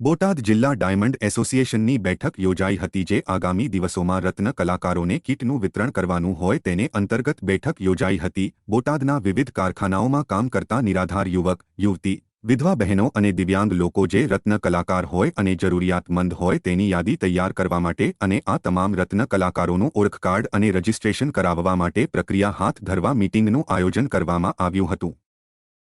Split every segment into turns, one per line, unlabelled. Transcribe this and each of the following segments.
બોટાદ જિલ્લા ડાયમંડ એસોસિએશનની બેઠક યોજાઈ હતી જે આગામી દિવસોમાં રત્ન કલાકારોને કીટનું વિતરણ કરવાનું હોય તેને અંતર્ગત બેઠક યોજાઈ હતી. બોટાદના વિવિધ કારખાનાઓમાં કામ કરતા નિરાધાર યુવક, યુવતી, વિધવા બહેનો અને દિવ્યાંગ લોકો જે રત્ન કલાકાર હોય અને જરૂરિયાતમંદ હોય તેની યાદી તૈયાર કરવા માટે અને આ તમામ રત્ન કલાકારોનું ઓળખ કાર્ડ અને રજીસ્ટ્રેશન કરાવવા માટે પ્રક્રિયા હાથ ધરવા મીટિંગનું આયોજન કરવામાં આવ્યું હતું.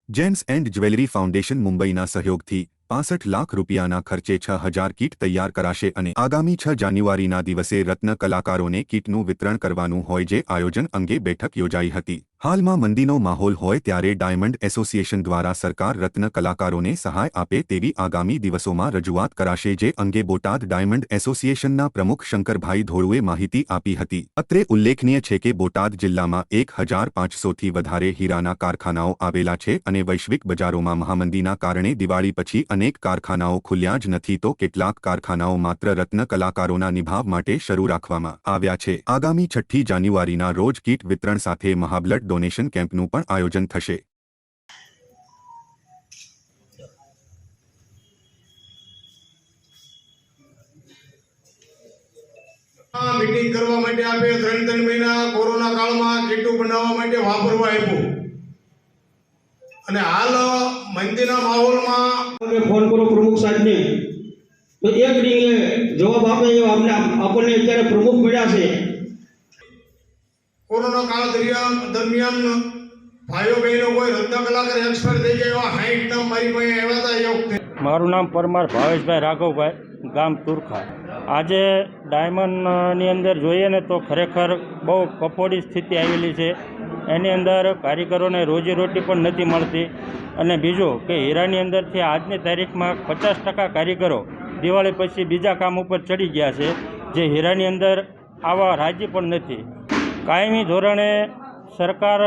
જેમ્સ એન્ડ જ્વેલરી ફાઉન્ડેશન મુંબઈના સહયોગથી પાસઠ લાખ રૂપિયાના ખર્ચે છ હજાર કીટ તૈયાર કરાશે અને આગામી છ જાન્યુઆરીના દિવસે રત્ન કલાકારોને કીટનું વિતરણ કરવાનું હોય જે આયોજન અંગે બેઠક યોજાઈ હતી. હાલમાં મંદીનો માહોલ હોય ત્યારે ડાયમંડ એસોસિએશન દ્વારા સરકાર રત્ન કલાકારોને સહાય આપે તેવી આગામી દિવસોમાં રજૂઆત કરાશે જે અંગે બોટાદ ડાયમંડ એસોસિએશનના પ્રમુખ શંકરભાઈ ધોળુએ માહિતી આપી હતી. અત્રે ઉલ્લેખનીય છે કે બોટાદ જિલ્લામાં એક હજાર પાંચસોથી વધારે હીરાના કારખાનાઓ આવેલા છે અને વૈશ્વિક બજારોમાં મહામંદીના કારણે દિવાળી પછી અનેક કારખાનાઓ ખુલ્યા જ નથી તો કેટલાક કારખાનાઓ માત્ર રત્ન કલાકારોના નિભાવ માટે શરૂ રાખવામાં આવ્યા છે. આગામી છઠ્ઠી જાન્યુઆરીના રોજ કીટ વિતરણ સાથે મહાબ્લડ ડોનેશન કેમ્પનું પણ આયોજન થશે.
મીટિંગ કરવા માટે આપે ત્રણ ત્રણ મહિના કોરોના કાળમાં કીટું બનાવવા માટે વાપરવા આપ્યું. અને હાલ મંદિરના માહોલમાં
તમે ફોન કરો પ્રમુખ સાહેબને. તો એક રીંગે જવાબ આપે એવા અમને આપણને અત્યારે પ્રમુખ મળ્યા છે.
કોરોના કાળ દરમિયાન દરમિયાન ભાઈઓ બહેનો કોઈ રત્ન કલાકાર એક્સપાયર થઈ ગયા એવા હાઈટ નામ મારી પાસે આવ્યા હતા એ વખતે.
મારું નામ પરમાર ભાવેશભાઈ રાઘવભાઈ, ગામ તુરખા. આજે ડાયમંડની અંદર જોઈએ ને તો ખરેખર બહુ કફોડી સ્થિતિ આવેલી છે. એની અંદર કારીગરોને રોજીરોટી પણ નથી મળતી. અને બીજું કે હીરાની અંદરથી આજની તારીખમાં પચાસ ટકા કારીગરો દિવાળી પછી બીજા કામ ઉપર ચડી ગયા છે. જે હીરાની અંદર આવા રાજી પણ નથી. કાયમી ધોરણે સરકાર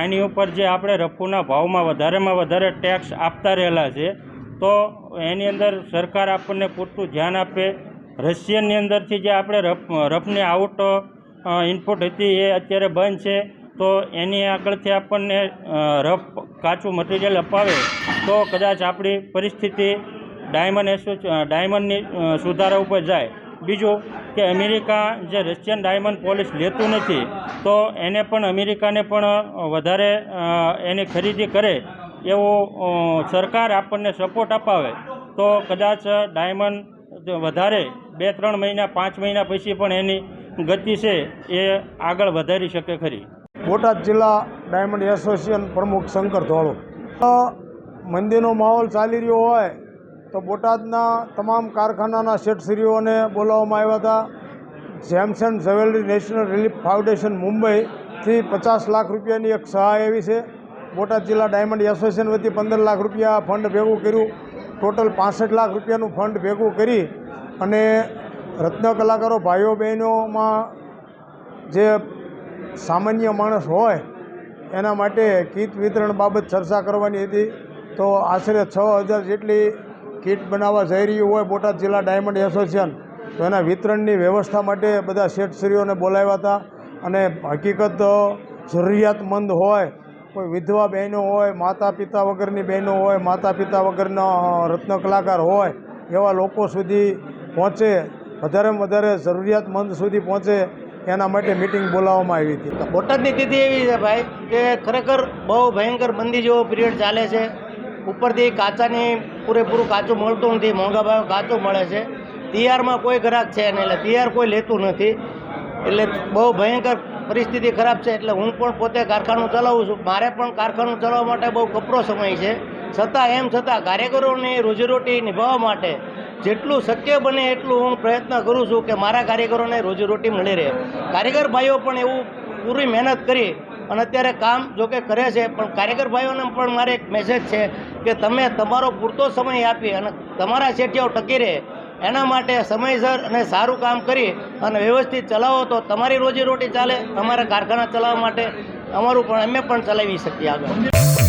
આની ઉપર જે આપણે રફુના ભાવમાં વધારેમાં વધારે ટેક્સ આપતા રહેલા છે, તો એની અંદર સરકાર આપણને પૂરતું ધ્યાન આપે. રશિયનની અંદરથી જે આપણે રફ, રફની આઉટ ઇનપુટ હતી એ અત્યારે બંધ છે, તો એની આગળથી આપણને રફ કાચું મટીરિયલ અપાવે, તો કદાચ આપણી પરિસ્થિતિ ડાયમંડ એસો ડાયમંડની સુધારા ઉપર જાય. બીજું કે અમેરિકા જે રશિયન ડાયમંડ પોલિશ લેતું નથી, તો એને પણ અમેરિકાને પણ વધારે એની ખરીદી કરે એવો સરકાર આપણને સપોર્ટ અપાવે. તો કદાચ ડાયમંડ વધારે, બે, ત્રણ મહિના, પાંચ મહિના પછી પણ એની ગતિ છે એ આગળ વધારી શકે ખરી.
બોટાદ જિલ્લા ડાયમંડ એસોસિએશન પ્રમુખ શંકર ધોળો. મંદીનો માહોલ ચાલી રહ્યો હોય તો બોટાદના તમામ કારખાનાના શેઠશ્રીઓને બોલાવવામાં આવ્યા હતા. Gems and jewellery national relief foundation મુંબઈથી પચાસ લાખ રૂપિયાની એક સહાય એવી છે. બોટાદ જિલ્લા ડાયમંડ એસોસિએશન વતી પંદર લાખ રૂપિયા ફંડ ભેગું કર્યું. ટોટલ પાસઠ લાખ રૂપિયાનું ફંડ ભેગું કરી અને રત્ન કલાકારો ભાઈઓ બહેનોમાં જે સામાન્ય માણસ હોય એના માટે કીટ વિતરણ બાબત ચર્ચા કરવાની હતી. તો આશરે છ હજાર જેટલી કીટ બનાવવા જઈ રહ્યું હોય બોટાદ જિલ્લા ડાયમંડ એસોસિએશન, તો એના વિતરણની વ્યવસ્થા માટે બધા શેઠશ્રીઓને બોલાવ્યા હતા. અને હકીકત જરૂરિયાતમંદ હોય, કોઈ વિધવા બહેનો હોય માતા પિતા વગરની બહેનો હોય માતા પિતા વગરના રત્ન કલાકાર હોય, એવા લોકો સુધી પહોંચે, વધારેમાં વધારે જરૂરિયાતમંદ સુધી પહોંચે, એના માટે મિટિંગ બોલાવવામાં આવી હતી.
બોટાદની સ્થિતિ એવી છે ભાઈ કે ખરેખર બહુ ભયંકર મંદી જેવો પિરિયડ ચાલે છે. ઉપરથી કાચાની પૂરેપૂરું કાચું મળતું નથી, મોંઘા ભાવે કાચું મળે છે. તિયારમાં કોઈ ગ્રાહક છે નહીં, એટલે તિયાર કોઈ લેતું નથી. એટલે બહુ ભયંકર પરિસ્થિતિ ખરાબ છે, એટલે હું પણ પોતે કારખાનું ચલાવું છું. મારે પણ કારખાનું ચલાવવા માટે બહુ કપરો સમય છે. છતાં, એમ છતાં કારીગરોની રોજીરોટી નિભાવવા માટે જેટલું શક્ય બને એટલું હું પ્રયત્ન કરું છું કે મારા કારીગરોને રોજીરોટી મળી રહે. કારીગર ભાઈઓ પણ એવું પૂરી મહેનત કરી અને અત્યારે કામ જોકે કરે છે, પણ કાર્યકર ભાઈઓને પણ મારે એક મેસેજ છે કે તમે તમારો પૂરતો સમય આપી અને તમારા શેઠિયાઓ ટકી રહે. એના માટે સમયસર અને સારું કામ કરી અને વ્યવસ્થિત ચલાવો તો તમારી રોજીરોટી ચાલે તમારા કારખાના ચલાવવા માટે. અમારું પણ, અમે પણ ચલાવી શકીએ આગળ.